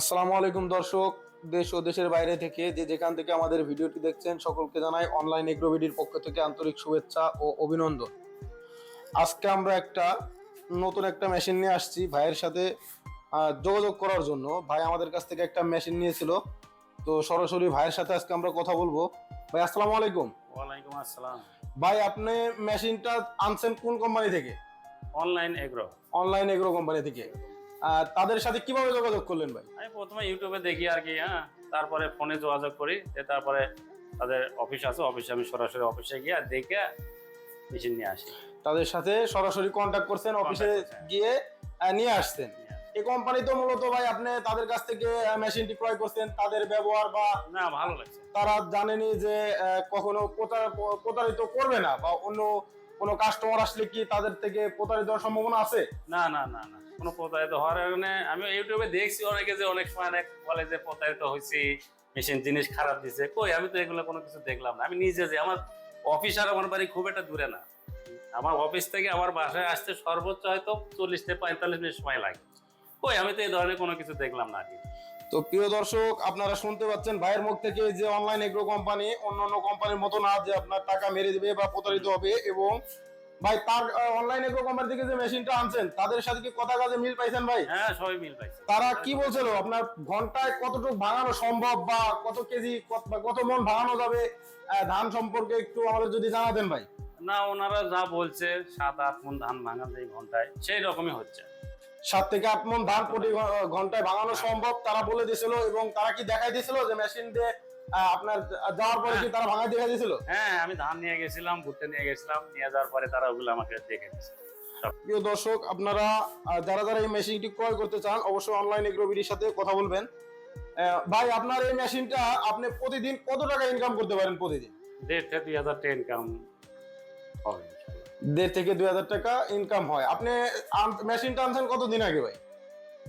আসসালামু আলাইকুম দর্শক দেশ ও দেশের বাইরে থেকে যে যেখান থেকে আমাদের ভিডিওটি দেখছেন সকলকে জানাই অনলাইন এগ্রোভিডির পক্ষ থেকে আন্তরিক শুভেচ্ছা ও অভিনন্দন। আজকে আমরা একটা নতুন একটা মেশিন নিয়ে আসছি ভাইয়ের সাথে যোগাযোগ করার জন্য। ভাই আমাদের কাছ থেকে একটা মেশিন নিয়েছিল। তো সরাসরি ভাইয়ের সাথে আজকে আমরা কথা বলব। ভাই আসসালামু আলাইকুম। ওয়ালাইকুম আসসালাম। ভাই আপনি মেশিনটা আনছেন কোন কোম্পানি থেকে? Online agro. Online agro company থেকে। তাদের সাথে কীভাবে যোগাযোগ করলেন ভাই? আমি প্রথমে ইউটিউবে দেখি আর কি হ্যাঁ। তারপরে ফোনে যোগাযোগ করি তারপরে তাদের অফিস আছে অফিসে আমি সরাসরি অফিসে গিয়ে দেখে মেশিন নিয়ে আসি। তাদের সাথে সরাসরি কন্ট্যাক্ট করছেন অফিসে গিয়ে নিয়ে আসছেন। এই কোম্পানি তো মূলত ভাই আপনি তাদের কাছ থেকে মেশিনটি ক্রয় করছেন তাদের ব্যবহার বা না ভালো লাগছে। তারা জানেনি যে কখনো প্রতার- প্রতারিত করবে না বা অন্য কোনো কাস্টমার আসলে কি তাদের থেকে প্রতারিত হওয়ার সম্ভাবনা আছে? না না না না। কোনো প্রতারিত হওয়ার কারণে আমি ইউটিউবে দেখছি অনেকে যে অনেক সময় অনেক বলে যে প্রতারিত হয়েছি মেশিন জিনিস খারাপ দিছে। কই, আমি তো এগুলো কোনো কিছু দেখলাম না। আমি নিজে যে আমার অফিস আর আমার বাড়ি খুব একটা দূরে না। আমার অফিস থেকে আমার বাসায় আসতে সর্বোচ্চ হয়তো চল্লিশ থেকে পঁয়তাল্লিশ মিনিট সময় লাগে। কই, আমি তো এই ধরনের কোনো কিছু দেখলাম না আর তো প্রিয় দর্শক আপনারা শুনতে পাচ্ছেন ভাইয়ের মুখ থেকে যে অনলাইন এগ্রো কোম্পানি অন্য অন্য কোম্পানির মতো না যে আপনার টাকা মেরে দিবে বা প্রতারিত হবে এবং ভাই তার অনলাইন এগ্রো কোম্পানি থেকে যে মেশিনটা আনছেন তাদের সাথে কি কথা কাজে মিল পাইছেন ভাই? হ্যাঁ সবাই মিল পাইছে। তারা কি বলছিল? আপনার ঘন্টায় কতটুকু ভাঙানো সম্ভব বা কত কেজি কত- কত মন ভাঙানো যাবে? ধান সম্পর্কে একটু আমাদের যদি জানাতেন ভাই। না ওনারা যা বলছে সাত আট মন ধান ভাঙা যায় ঘন্টায় সেই রকমই হচ্ছে। সাত থেকে আট মন ধান প্রতি ঘন্টায় ভাঙানো সম্ভব। তারা বলে দিয়েছিল এবং তারা কি দেখাই দিয়েছিল যে মেশিন দিয়ে আপনার যাওয়ার পরে কি তারা ভাঙাই দেখা দিয়েছিল? হ্যাঁ আমি ধান নিয়ে গেছিলাম ভুট্টা নিয়ে গেছিলাম নিয়ে যাওয়ার পরে তারা ওগুলো আমাকে দেখে প্রিয় দর্শক আপনারা যারা যারা এই মেশিনটি ক্রয় করতে চান অবশ্যই অনলাইন এগ্রোবিডির সাথে কথা বলবেন। ভাই আপনার এই মেশিনটা আপনি প্রতিদিন কত টাকা ইনকাম করতে পারেন প্রতিদিন? দেড় থেকে দুই হাজার টাকা ইনকাম হবে। দেড় থেকে দুই হাজার টাকা ইনকাম হয়। আপনি মেশিনটা আনছেন কতদিন আগে ভাই?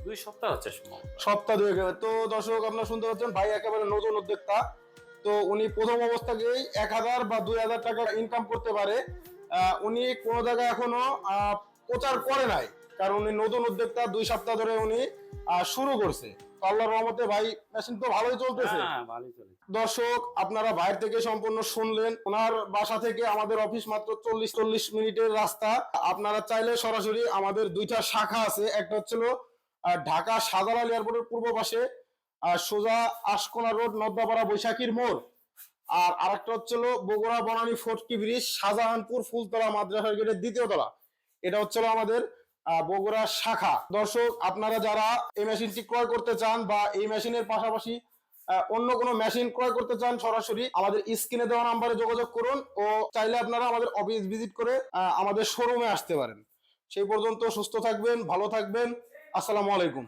দুই সপ্তাহ হচ্ছে সপ্তাহ দুই। তো দর্শক আপনারা শুনতে পাচ্ছেন ভাই একেবারে নতুন উদ্যোক্তা। তো উনি প্রথম অবস্থাকেই এক হাজার বা দুই হাজার টাকা ইনকাম করতে পারে। উনি কোনো জায়গায় এখনও প্রচার করে নাই। কারণ উনি নতুন উদ্যোক্তা দুই সপ্তাহ ধরে উনি শুরু করছে। আল্লাহর রহমতে ভাই মেশিন তো ভালোই চলতেছে। হ্যাঁ দর্শক আপনারা বাইরে থেকে সম্পূর্ণ শুনলেন। ওনার বাসা থেকে আমাদের অফিস মাত্র চল্লিশ চল্লিশ মিনিটের রাস্তা। আপনারা চাইলে সরাসরি আমাদের দুইটা শাখা আছে। একটা হচ্ছিল ঢাকা সাজালাল এয়ারপোর্টের পূর্ব পাশে আর সোজা আশকোনা রোড নদ্দাপাড়া বৈশাখীর মোড়। আর আরেকটা হচ্ছিল বগুড়া বনানী ফোর্টকি ব্রিজ শাহজাহানপুর ফুলতলা মাদ্রাসার গেটের দ্বিতীয় তলা। এটা হচ্ছিল আমাদের আহ, বগুড়া শাখা। দর্শক আপনারা যারা এই মেশিনটি ক্রয় করতে চান বা এই মেশিনের পাশাপাশি অন্য কোনো মেশিন ক্রয় করতে চান সরাসরি আমাদের স্ক্রিনে দেওয়া নাম্বারে যোগাযোগ করুন ও চাইলে আপনারা আমাদের অফিস ভিজিট করে আমাদের শোরুমে আসতে পারেন। সেই পর্যন্ত সুস্থ থাকবেন ভালো থাকবেন। আসসালামু আলাইকুম।